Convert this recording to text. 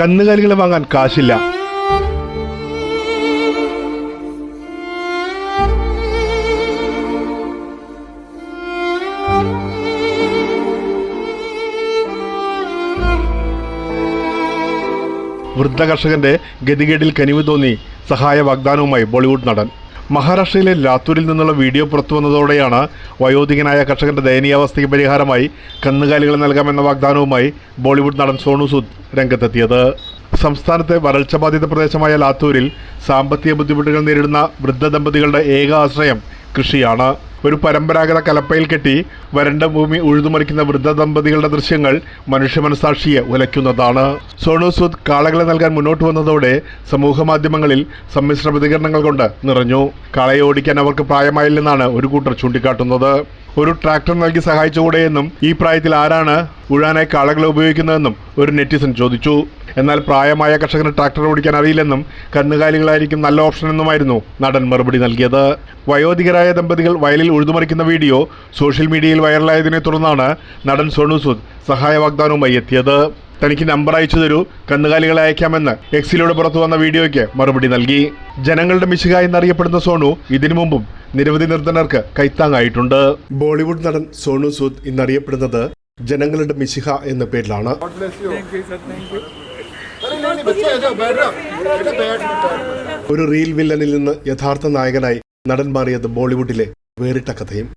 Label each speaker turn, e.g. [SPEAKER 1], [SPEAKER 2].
[SPEAKER 1] കന്നുകാലികളെ വാങ്ങാൻ കാശില്ല. വൃദ്ധ കർഷകന്റെ ഗതികേടിൽ കനിവ് തോന്നി സഹായ വാഗ്ദാനവുമായി ബോളിവുഡ് നടൻ. മഹാരാഷ്ട്രയിലെ ലാത്തൂരിൽ നിന്നുള്ള വീഡിയോ പുറത്തു വന്നതോടെയാണ് വയോധികനായ കർഷകന്റെ ദയനീയാവസ്ഥയ്ക്ക് പരിഹാരമായി കന്നുകാലികൾ നൽകാമെന്ന വാഗ്ദാനവുമായി ബോളിവുഡ് നടൻ സോണു സൂദ് രംഗത്തെത്തിയത്. സംസ്ഥാനത്തെ വരൾച്ച ബാധിത പ്രദേശമായ ലാത്തൂരിൽ സാമ്പത്തിക ബുദ്ധിമുട്ടുകൾ നേരിടുന്ന വൃദ്ധ ദമ്പതികളുടെ ഏക ആശ്രയം കൃഷിയാണ്. ഒരു പരമ്പരാഗത കലപ്പയിൽ കെട്ടി വരണ്ട ഭൂമി ഉഴുതുമറിക്കുന്ന വൃദ്ധ ദമ്പതികളുടെ ദൃശ്യങ്ങൾ മനുഷ്യ മനസാക്ഷിയെ ഉലയ്ക്കുന്നതാണ്. സോണു സൂദ് കാളകളെ നൽകാൻ മുന്നോട്ട് വന്നതോടെ സമൂഹ മാധ്യമങ്ങളിൽ സമ്മിശ്ര പ്രതികരണങ്ങൾ കൊണ്ട് നിറഞ്ഞു. കാളയെ ഓടിക്കാൻ അവർക്ക് പ്രായമായില്ലെന്നാണ് ഒരു കൂട്ടർ ചൂണ്ടിക്കാട്ടുന്നത്. ഒരു ട്രാക്ടർ നൽകി സഹായിച്ചുകൂടെ എന്നും ഈ പ്രായത്തിൽ ആരാണ് ഉഴാനായി കാളകളെ ഉപയോഗിക്കുന്നതെന്നും ഒരു നെറ്റിസൺ ചോദിച്ചു. എന്നാൽ പ്രായമായ കർഷകന് ട്രാക്ടർ ഓടിക്കാൻ അറിയില്ലെന്നും കന്നുകാലികളായിരിക്കും നല്ല ഓപ്ഷൻ എന്നുമായിരുന്നു നടൻ മറുപടി നൽകിയത്. വയോധികരായ ദമ്പതികൾ വയലിൽ ഉഴുതുമറിക്കുന്ന വീഡിയോ സോഷ്യൽ മീഡിയയിൽ വൈറലായതിനെ തുടർന്നാണ് നടൻ സോണു സൂദ് സഹായ വാഗ്ദാനവുമായി എത്തിയത്. തനിക്ക് നമ്പർ അയച്ചു തരൂ. കന്നുകാലികളെ അയക്കാമെന്ന് എക്സിലൂടെ പുറത്തു വന്ന വീഡിയോയ്ക്ക് മറുപടി നൽകി. ജനങ്ങളുടെ മിശുക എന്നറിയപ്പെടുന്ന സോണു ഇതിനു മുമ്പും നിരവധി നിർധനർക്ക് കൈത്താങ്ങായിട്ടുണ്ട്. ബോളിവുഡ് നടൻ സോണു സൂദ് ഇന്നറിയപ്പെടുന്നത് ജനങ്ങളുടെ മിശിഹ എന്ന പേരിലാണ്. ഒരു റീൽ വില്ലനിൽ നിന്ന് യഥാർത്ഥ നായകനായി നടൻ മാറിയത് ബോളിവുഡിലെ വേറിട്ട കഥയും.